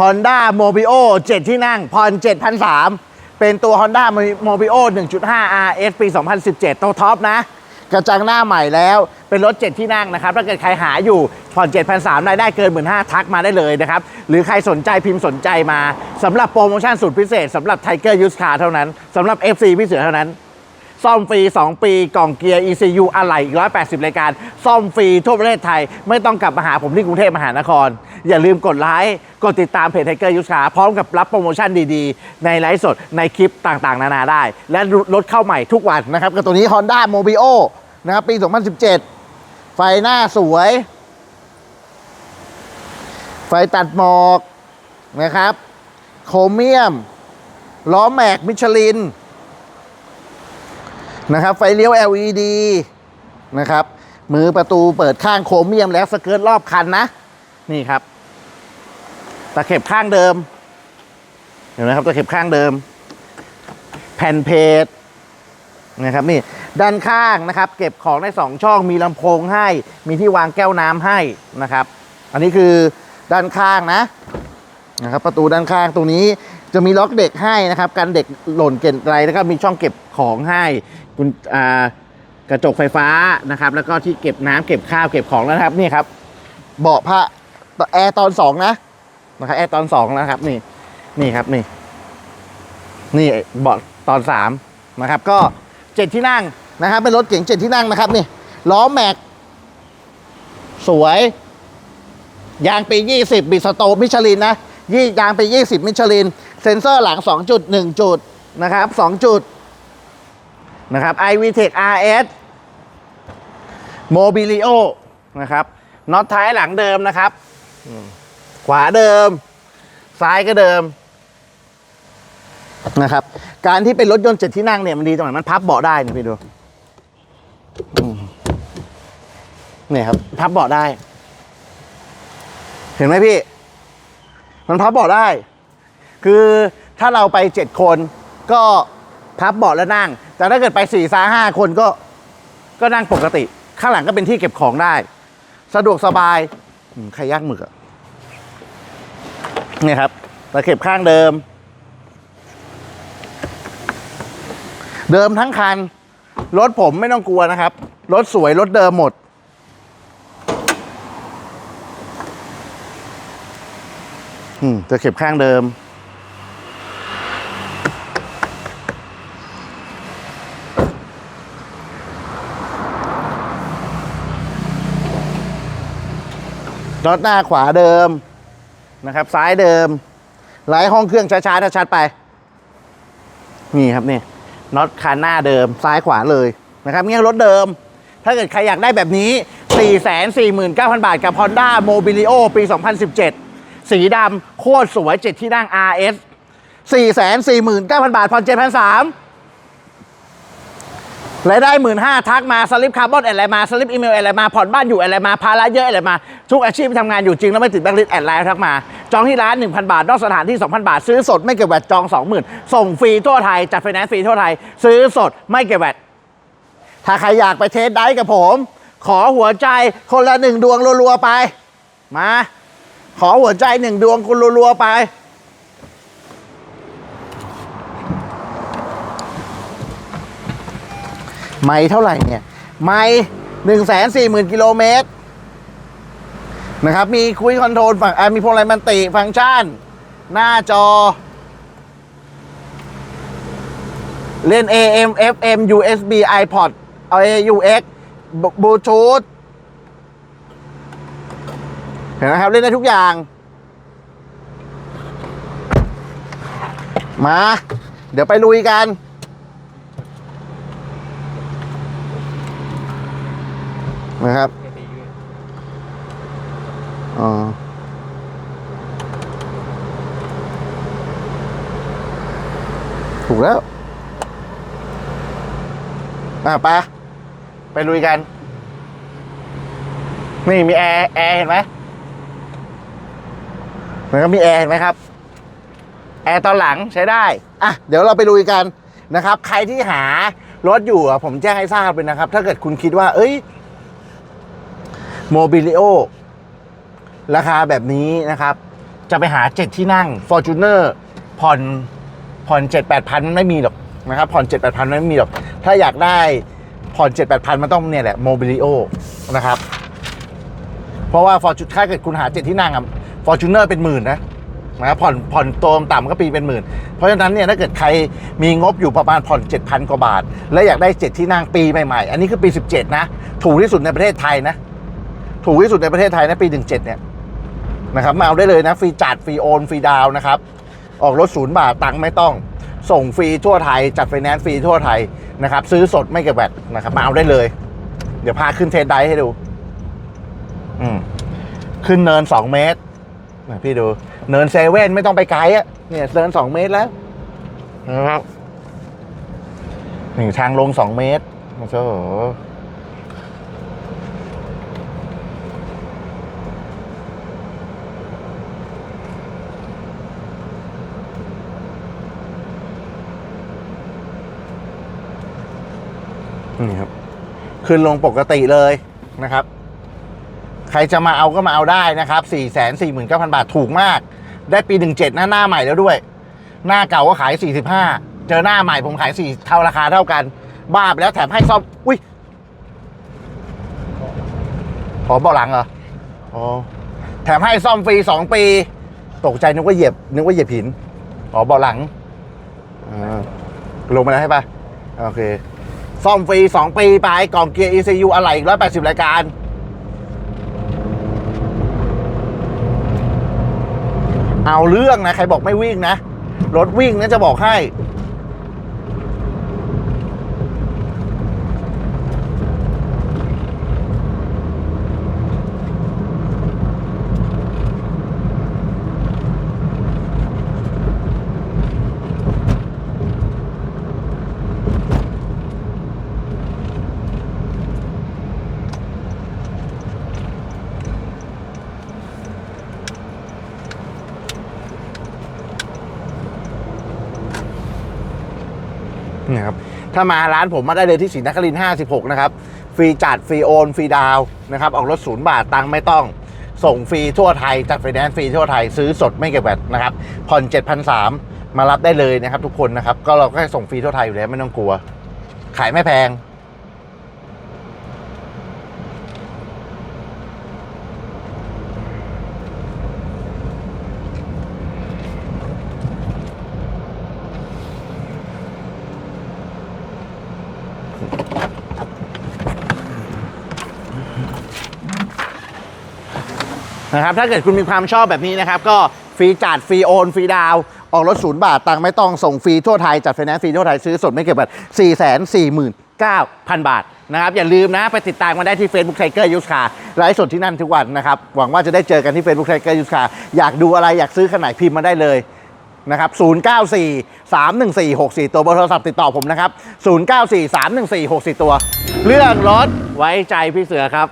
Honda Mobio 7 ที่นั่งผ่อน7,003เป็นตัว Honda Mobio 1.5 RS ปี 2017 ตัวท็อปนะ กระจังหน้าใหม่แล้วเป็นรถ 7 ที่นั่งนะครับ ถ้าเกิดใครหาอยู่ผ่อน7,003รายได้เกิน 15,000ทักมาได้เลยนะครับ หรือใครสนใจพิมพ์สนใจมาสำหรับโปรโมชั่นสุดพิเศษสำหรับ Tiger Used Car เท่านั้นสำหรับ FC พี่เสือเท่านั้นซ่อมฟรี 2 ปีกล่องเกียร์ ECU อะไหล่อีก180 รายการ ซ่อมฟรีทั่วประเทศไทย ไม่ต้องกลับมาหาผมที่กรุงเทพมหานคร อย่าลืมกดไลค์กดติดตามเพจไทเกอร์ยูสาพร้อมกับรับโปรโมชั่นดีๆ ในไลฟ์สดในคลิปต่างๆ นานาได้ และรถเข้าใหม่ทุกวันนะครับกับตัวนี้ Honda Mobio นะครับปี 2017 ไฟหน้าสวย ไฟตัดหมอกนะครับโครเมียม ล้อแม็กมิชลินนะครับไฟเลี้ยว LED นะครับ มือประตูเปิดข้างโครเมียมแล้วสเกิร์ตรอบคันนะ นี่ครับ ตะเข็บข้างเดิม เห็นไหมครับตะเข็บข้างเดิม แผ่นเพจนะครับนี่ด้านข้างนะครับ เก็บของได้สองช่องมีลำโพงให้ มีที่วางแก้วน้ำให้นะครับ อันนี้คือด้านข้างนะนะครับประตูด้านข้างตรงนี้จะมีล็อกเด็กให้นะครับกันเด็กหล่นเก่นไรแล้วก็มีช่องเก็บของให้คุณอ่ากระจกไฟฟ้านะครับ แล้วก็ที่เก็บน้ำเก็บข้าวเก็บของแล้วนะครับนี่ครับเบาะผ้าแอร์ตอนสองนะ นะครับแอร์ตอนสองนะครับ นี่ นี่ครับนี่ นี่เบาะตอนสามนะครับ ก็เจ็ดที่นั่งนะครับเป็นรถเก๋งเจ็ดที่นั่งนะครับ นี่ล้อแม็ก สวย ยางปี 20 บิสโตมิชลินนะยี่ยางปี 20 มิชลิน เซ็นเซอร์หลัง2จุด1จุดนะครับ 2 จุดนะครับ iVTEC RS Mobilio นะครับน็อตท้ายหลังเดิมนะครับ วาเดิม ซ้ายก็เดิมนะครับ การที่เป็นรถยนต์เจ็ดที่นั่งเนี่ยมันดีตรงไหนมันพับเบาะได้นี่พี่ดูเนี่ยครับ พับเบาะได้ เห็นไหมพี่ มันพับเบาะได้ คือถ้าเราไปเจ็ดคนก็พับเบาะแล้วนั่ง แต่ถ้าเกิดไปสี่ซาห้าคนก็ก็นั่งปกติ ข้างหลังก็เป็นที่เก็บของได้ สะดวกสบายใครย่างหมึกอะ เนี่ยครับตะเข็บข้างเดิม เดิมทั้งคัน รถผมไม่ต้องกลัวนะครับ รถสวยรถเดิมหมด อืมตะเข็บข้างเดิมรถหน้าขวาเดิม นะครับ ซ้ายเดิมไล่ห้องเครื่องช้าๆถ้าชัดไป นี่ครับนี่น็อตคันหน้าเดิม ซ้ายขวาเลยนะครับเนี่ยรถเดิม ถ้าเกิดใครอยากได้แบบนี้ 449,000 บาทกับ Honda Mobilio ปี 2017 สีดำโคตรสวย 7 ที่นั่ง RS 449,000 บาทผ่อน7,003 รายได้หมื่นห้าทักมาสลิปคาร์บอนแอดไลน์มาสลิปอีเมลแอดไลน์มาผ่อนบ้านอยู่แอดไลน์มาภาระเยอะแอดไลน์มา ทุกอาชีพที่ทำงานอยู่จริงแล้วไม่ติดแบงค์ลิสต์แอดไลน์ทักมา จองที่ร้าน 1,000 บาท นอกสถานที่ 2,000 บาท ซื้อสดไม่เก็บแวตจอง 20,000 ส่งฟรีทั่วไทย จัดไฟแนนซ์ฟรีทั่วไทย ซื้อสดไม่เก็บแวตถ้าใครอยากไปเทสได้กับผม ขอหัวใจคนละหนึ่งดวงรัวๆไปมาขอหัวใจหนึ่งดวงคุณรัวๆไป ไม่เท่าไหร่เนี่ย ไม่หนึ่งแสนสี่หมื่นกิโลเมตรนะครับ มีคุยคอนโทรลฝั่งมีพวงมาลัยมันติฟังก์ชัน หน้าจอ เล่น AM FM USB iPod เอา AUX บลูทูธเห็นไหมครับ เล่นได้ทุกอย่าง มา เดี๋ยวไปลุยกัน นะครับอ๋อถูกแล้ว อะไปะไปลุยกัน นี่มีแอร์แอร์เห็นไหมมันก็มีแอร์เห็นไหมครับ แอร์ตอนหลังใช้ได้ อะ เดี๋ยวเราไปลุยกันนะครับ ใครที่หารถอยู่ผมแจ้งให้ทราบเลยนะครับ ถ้าเกิดคุณคิดว่า เอ้ย โมบิลิโอราคาแบบนี้นะครับ จะไปหาเจ็ดที่นั่ง f o r t u n e r ผ่อนผ่อนเจ็ดแปดพันไม่มีหรอกนะครับ ผ่อนเจ็ดแปดพันไม่มีหรอก ถ้าอยากได้ผ่อนเจ็ดแปดพันมันต้องเนี่ยแหละโมบิลิโอนะครับ เพราะว่าฟอร์จูถ้าเกิดคุณหาเจ็ดที่นั่งอะฟอร์จูเนอร์เป็นหมื่นนะนะครับผ่อนผ่อนตัวต่ำก็ปีเป็นหมื่น เพราะฉะนั้นเนี่ยถ้าเกิดใครมีงบอยู่ประมาณผ่อน 7,000 กว่าบาท และอยากได้ 7 ที่นั่งปีใหม่ๆ อันนี้คือปี 17 นะ ถูกที่สุดในประเทศไทยนะ ถูกที่สุดในประเทศไทยนะปี 17 เนี่ยนะครับมาเอาได้เลยนะฟรีจัดฟรีโอนฟรีดาวนะครับ ออกรถศูนย์บาทตังค์ไม่ต้อง ส่งฟรีทั่วไทย จัดไฟแนนซ์ฟรีทั่วไทยนะครับ ซื้อสดไม่เก็บแบตนะครับมาเอาได้เลย เดี๋ยวพาขึ้นเทสไดให้ดู อืมขึ้นเนิน 2 เมตรนะพี่ดู เนินเซเว่นไม่ต้องไปไกลอะเนี่ยเนิน 2 เมตรแล้วนะครับหนี่งทางลง 2 เมตรโอ้โห นี่ครับขึ้นลงปกติเลยนะครับ ใครจะมาเอาก็มาเอาได้นะครับ4 4 9 0 0 0 บาทถูกมาก ได้ปี 17นะหน้าใหม่แล้วด้วย หน้าเก่าก็ขาย 45 เจอหน้าใหม่ผมขาย4เท่าราคาเท่ากัน บ้าไปแล้วแถมให้ซ่อมอุ้ยขอเบาะหลังเหรออ๋อแถมให้ซ่อมฟรี 2 ปี ตกใจนึกว่าเหยียบนึกว่าเหยียบหินอ๋อเบาะหลังอ่าลงมาแล้วใช่ปะโอเค ซ่อมฟรี 2 ปีไปกล่องเกียร์ ECU อะไรอีก 180 รายการ เอาเรื่องนะ ใครบอกไม่วิ่งนะ รถวิ่งนะจะบอกให้ นี่ครับ ถ้ามาร้านผมมาได้เลยที่ศรีนครินทร์56 นะครับ ฟรีจัดฟรีโอนฟรีดาวนะครับ ออกรถศูนย์บาทตังค์ไม่ต้อง ส่งฟรีทั่วไทย จัดไฟแนนซ์ฟรีทั่วไทย ซื้อสดไม่เก็บแบตนะครับ ผ่อน7,300 มารับได้เลยนะครับทุกคนนะครับ ก็เราก็ส่งฟรีทั่วไทยอยู่แล้วไม่ต้องกลัว ขายไม่แพง นะครับถ้าเกิดคุณมีความชอบแบบนี้นะครับ ก็ฟรีจัดฟรีโอนฟรีดาว ออกรถศูนย์บาทตังค์ไม่ต้องส่งฟรีทั่วไทย จัดไฟแนนซ์ฟรีทั่วไทย ซื้อสดไม่เก็บบัตร4 4 9 0 0 0 บาทนะครับอย่าลืมนะไปติดตามกันได้ที่ Facebook Tiger Use Car ไลฟ์สดที่นั่นทุกวันนะครับ หวังว่าจะได้เจอกันที่ Facebook Tiger Use Car อยากดูอะไรอยากซื้อขนาดพิมพ์มาได้เลยนะครับ094 314 64 ตัวเบอร์โทรศัพท์ติดต่อผมนะครับ 094 314 64 ตัว เรื่องรถไว้ใจพี่เสือครับ